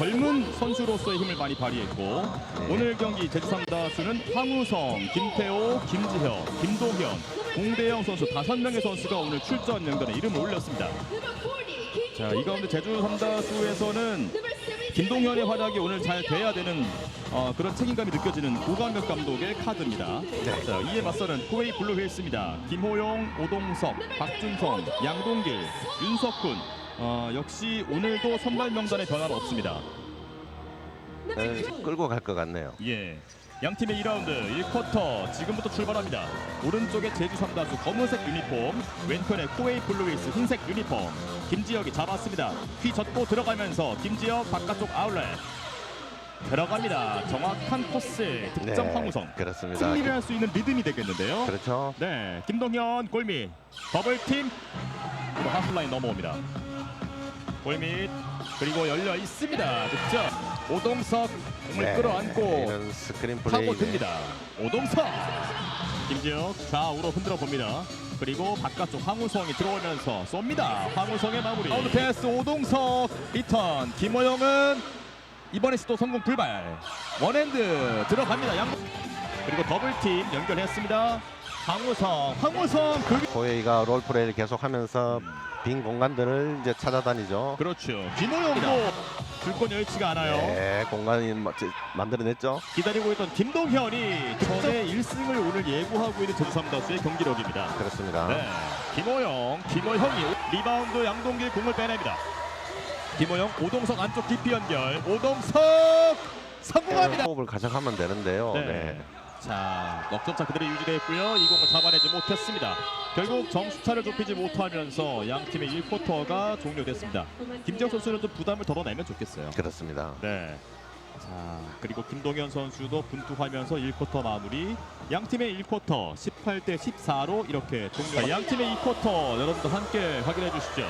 젊은 선수로서의 힘을 많이 발휘했고 오늘 경기 제주 삼다수는 황우성, 김태호, 김지현, 김동현, 공대영 선수 다섯 명의 선수가 오늘 출전 명단에 이름을 올렸습니다. 자, 이 가운데 제주 삼다수에서는 김동현의 활약이 오늘 잘 돼야 되는 어, 그런 책임감이 느껴지는 고강력 감독의 카드입니다. 자, 이에 맞서는 코웨이 블루힐스입니다. 김호용, 오동석, 박준성, 양동길, 윤석훈. 어, 역시 오늘도 선발 명단에 변화는 없습니다. 네, 끌고 갈 것 같네요. 예. 양 팀의 2라운드 1쿼터 지금부터 출발합니다. 오른쪽에 제주 삼다수 검은색 유니폼, 왼편에 코웨이 블루힐스 흰색 유니폼. 김지혁이 잡았습니다. 휘젓고 들어가면서 김지혁 바깥쪽 아울렛 들어갑니다. 정확한 코스 득점 네, 황우성. 그렇습니다. 승리를 할 수 있는 리듬이 되겠는데요. 그렇죠. 네, 김동현 골밑 더블팀 하프라인 넘어옵니다. 골밑 그리고 열려 있습니다. 득점 오동석 공을 네, 끌어안고 이런 스크린 플레이. 파고듭니다. 오동석 김지혁 좌우로 흔들어 봅니다. 그리고 바깥쪽 황우성이 들어오면서 쏩니다. 황우성의 마무리. 파운드 패스 오동석 리턴 김호영은 이번에 시도 성공 불발. 원핸드 들어갑니다. 양 그리고 더블팀 연결했습니다. 황우성 황우성 그 코웨이가 롤 플레이를 계속하면서 빈 공간들을 이제 찾아다니죠. 그렇죠. 김호영도 줄건 여의치가 않아요. 네, 공간이 마- 제- 만들어냈죠. 기다리고 있던 김동현이 득점의 1승을 오늘 예고하고 있는 제주 삼다수의 경기력입니다. 그렇습니다. 네, 김호영, 김호영이 리바운드 양동길 공을 빼냅니다. 김호영, 오동석 안쪽 깊이 연결, 오동석 성공합니다. 호흡을 가져가면 되는데요. 네. 네. 자, 넉점차 그대로 유지됐고요. 이 공을 잡아내지 못했습니다. 결국 점수차를 좁히지 못하면서 양 팀의 1쿼터가 종료됐습니다. 김지혁 선수는 좀 부담을 덜어내면 좋겠어요. 그렇습니다. 네. 자 그리고 김동현 선수도 분투하면서 1쿼터 마무리. 양 팀의 1쿼터 18대 14로 이렇게 종료. 양 팀의 2쿼터 여러분도 함께 확인해 주시죠.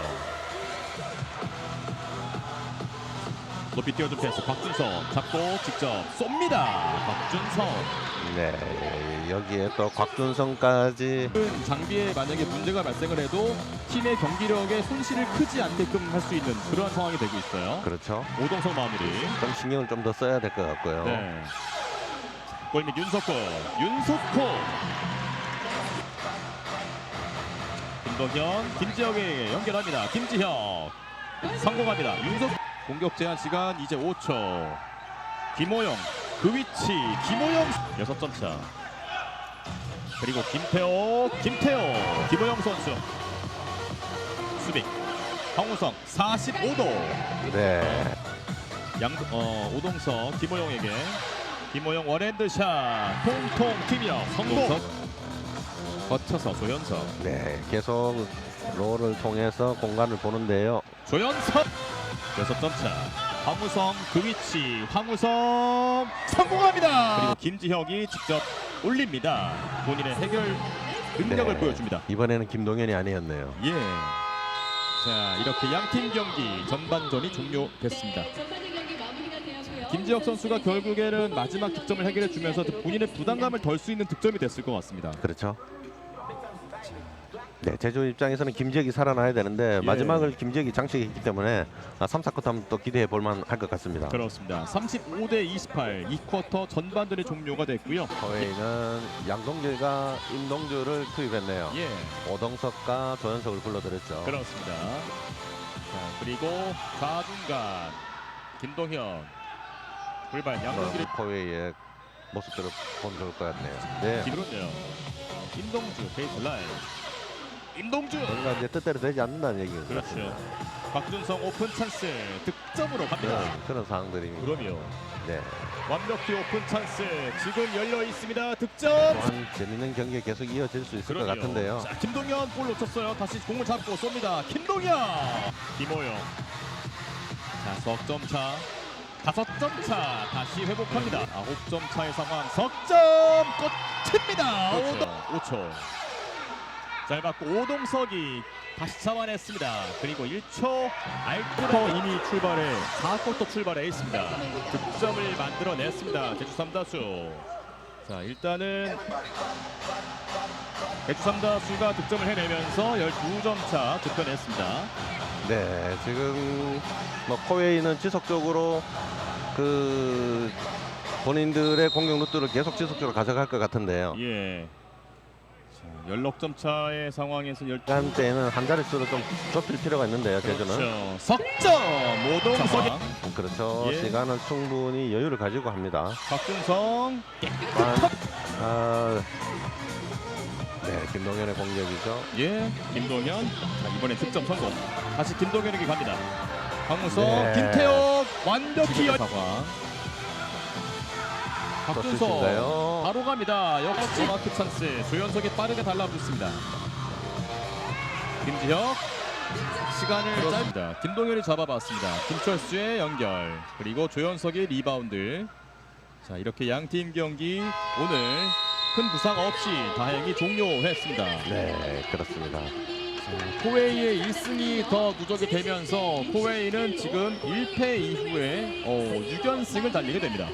높이 뛰어준 패스 박준성 잡고 직접 쏩니다. 박준성. 네, 여기에 또 곽준성까지 장비에 만약에 문제가 발생을 해도 팀의 경기력에 손실을 크지 않게끔 할 수 있는 그러한 상황이 되고 있어요. 그렇죠. 오동석 마무리. 좀 신경을 좀 더 써야 될 것 같고요. 네. 골밑 윤석호, 윤석호. 김동현, 김지혁에게 연결합니다. 김지혁 성공합니다. 윤석 공격 제한 시간 이제 5초. 김호영 그 위치 김호영 6점 차. 그리고 김태호, 김태호, 김호영 선수 수비. 황우성 45도. 네. 양 어, 오동석 김호영에게 김호영 원핸드샷 통통 튀며 성공 거쳐서 조현석 네, 계속 롤을 통해서 공간을 보는데요. 조현석 여섯 점차 황우성 그 위치 황우성 성공합니다 그리고 김지혁이 직접 올립니다 본인의 해결 능력을 네. 보여줍니다 이번에는 김동현이 아니었네요. 예. 자 이렇게 양팀 경기 전반전이 종료됐습니다 김지혁 선수가 결국에는 마지막 득점을 해결해 주면서 본인의 부담감을 덜 수 있는 득점이 됐을 것 같습니다. 그렇죠. 네, 제주 입장에서는 김지혁이 살아나야 되는데 예. 마지막을 김지혁이 장식했기 때문에 아, 3, 4쿼터 한번 또 기대해 볼 만 할 것 같습니다. 그렇습니다. 35대 28 2쿼터 전반전이 종료가 됐고요. 저희는 양동길과 임동주를 투입했네요. 예, 오동석과 조현석을 불러들였죠. 그렇습니다. 자 그리고 좌중간 김동현 불발 양동길의 포웨이의 모습들을 보면 좋을 것 같네요. 네. 기브론요. 임동주 베이스 라인. 임동주. 뭔가 이제 뜻대로 되지 않는다는 것 그렇죠. 박준성 오픈 찬스 득점으로 갑니다. 그런, 그런 상황들이 그럼요. 네. 완벽히 오픈 찬스 지금 열려 있습니다. 득점. 또한 재밌는 경기가 계속 이어질 수 있을 것 그럼요. 같은데요. 자, 김동현 볼 놓쳤어요. 다시 공을 잡고 쏩니다. 김동현. 김호영. 자, 석점 차. 다섯 점 차. 다시 회복합니다. 아홉 점 차의 상황. 석점 꽂힙니다. 그렇죠. 5초. 5초. 잘 받고 오동석이 다시 잡아냈습니다. 그리고 1초 알코터 이미 출발해 4쿼터 출발해 있습니다. 득점을 만들어냈습니다. 제주 삼다수. 자 일단은 제주 삼다수가 득점을 해내면서 12점 차 득점했습니다. 네, 지금 뭐 코웨이는 지속적으로 그 본인들의 공격 루트를 계속 지속적으로 가져갈 것 같은데요. 예. 자, 연럭점 차의 상황에서 열 시간대에는 한 자릿수로 좀 좁힐 필요가 있는데요, 제주는. 그렇죠. 석점 모동석의 그렇죠. 예. 시간은 충분히 여유를 가지고 합니다. 박준성 아, 아, 네, 김동현의 공격이죠. 예 김동현 자, 이번엔 득점 성공 다시 김동현에게 갑니다 황무석 네. 김태호 완벽히 열 상황 박준성 슛인가요? 바로 갑니다. 역시 마크 찬스. 조현석이 빠르게 달라붙습니다. 김지혁. 시간을 짧습니다. 김동현이 잡아봤습니다. 김철수의 연결. 그리고 조현석의 리바운드. 자 이렇게 양 팀 경기 오늘 큰 부상 없이 다행히 종료했습니다. 네, 그렇습니다. 코웨이의 1승이 더 누적이 되면서 코웨이는 지금 1패 이후에 어, 6연승을 달리게 됩니다.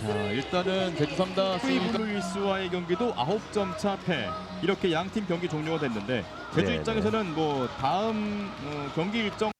자 일단은 제주 삼다스 블루일스와의 경기도 9점 차 패. 이렇게 양 팀 경기 종료가 됐는데 제주 네, 입장에서는 뭐 다음 어, 경기 일정